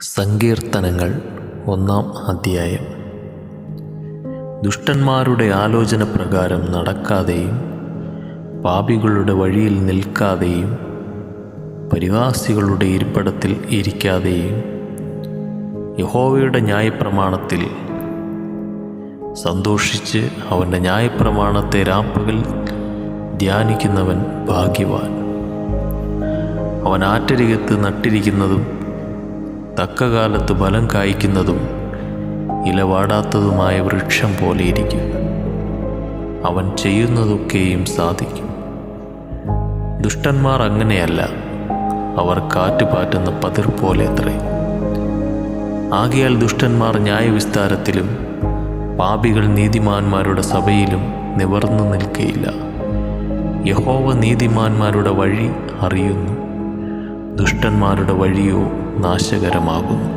സങ്കീർത്തനങ്ങൾ ഒന്നാം അധ്യായം. ദുഷ്ടന്മാരുടെ ആലോചന പ്രകാരം നടക്കാതെയും പാപികളുടെ വഴിയിൽ നിൽക്കാതെയും പരിവാസികളുടെ ഇരിപ്പിടത്തിൽ ഇരിക്കാതെയും യഹോവയുടെ ന്യായപ്രമാണത്തിൽ സന്തോഷിച്ച് അവന്റെ ന്യായപ്രമാണത്തെ രാപ്പകൽ ധ്യാനിക്കുന്നവൻ ഭാഗ്യവാൻ. അവൻ ആറ്റരികത്ത് നട്ടിരിക്കുന്നതും തക്കകാലത്ത് ഫലം കായ്ക്കുന്നതും ഇലവാടാത്തതുമായ വൃക്ഷം പോലെയിരിക്കും അവൻ ചെയ്യുന്നതൊക്കെയും സാധിക്കും. ദുഷ്ടന്മാർ അങ്ങനെയല്ല. അവർ കാറ്റ് പാറ്റുന്ന പതിർ പോലെ അത്രേ ആകയാൽ ദുഷ്ടന്മാർ ന്യായവിസ്താരത്തിലും പാപികൾ നീതിമാന്മാരുടെ സഭയിലും നിവർന്നു നിൽക്കയില്ല. യഹോവ നീതിമാന്മാരുടെ വഴി അറിയുന്നു. ദുഷ്ടന്മാരുടെ വഴിയോ നാശകരമാകുന്നു.